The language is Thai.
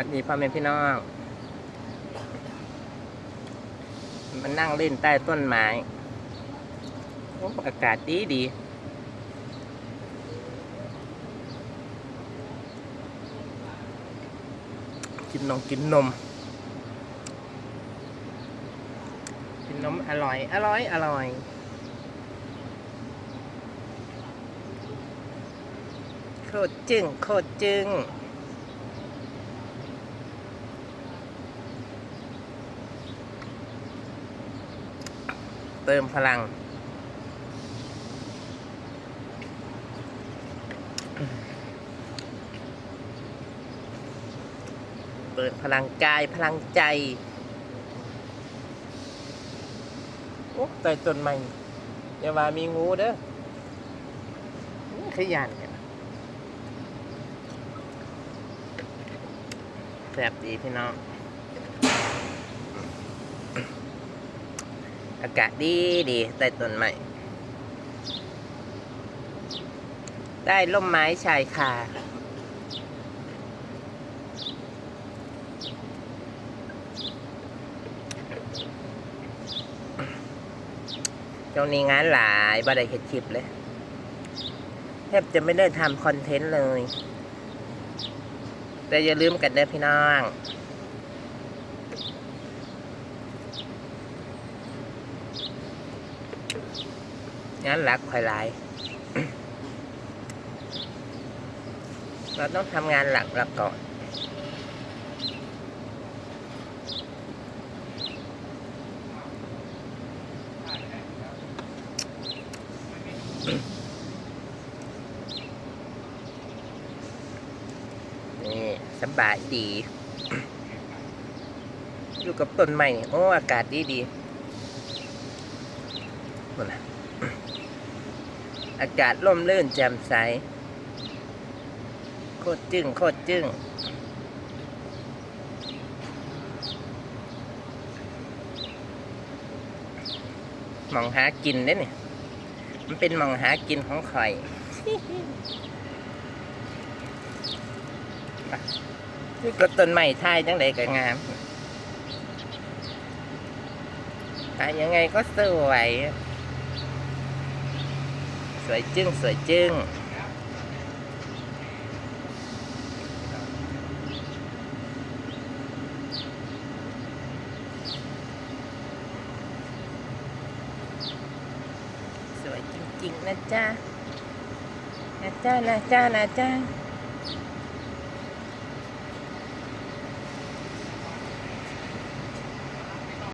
วัสดีพ่อแม่พี่น้อง มันนั่งเล่นใต้ต้นไม้ อากาศดีดีกินนมกินนม กินนมอร่อย อร่อย อร่อยโคตรจึงโคตรจึง เติมพลัง เปิดพลังกายพลังใจ โอ้ใต้ต้นไม้อย่าว่ามีงูเด้อขยันเนี่ยแซ่บดีพี่น้อง อากาศดีดีใต้ต้นไม้ได้ร่มไม้ชายคาช่วงนี้งานหลายบ่ได้เห็ดคลิปเลยแทบจะไม่ได้ทำคอนเทนต์เลย แต่อย่าลืมกันเด้อพี่น้อง งานหลักคอยหลาย เราต้องทำงานหลักเราก่อนนี่สบายดี อยู่กับต้นไม้นี่โอ้ อากาศดีดีนั่นนะ อากาศร่มรื่นแจ่มใส โคตรจึ้งโคตรจึ้งหมองหากินเด้เนี่ย มันเป็นหมองหากินของข่อยนี่ก็ต้นไม้ทายจังไดก็งามทายยังไงก็สวย สวยจึ้งสวยจึ้งสวยจริงๆนะจ๊ะนะจ๊ะนะจ๊ะนะจ๊ะ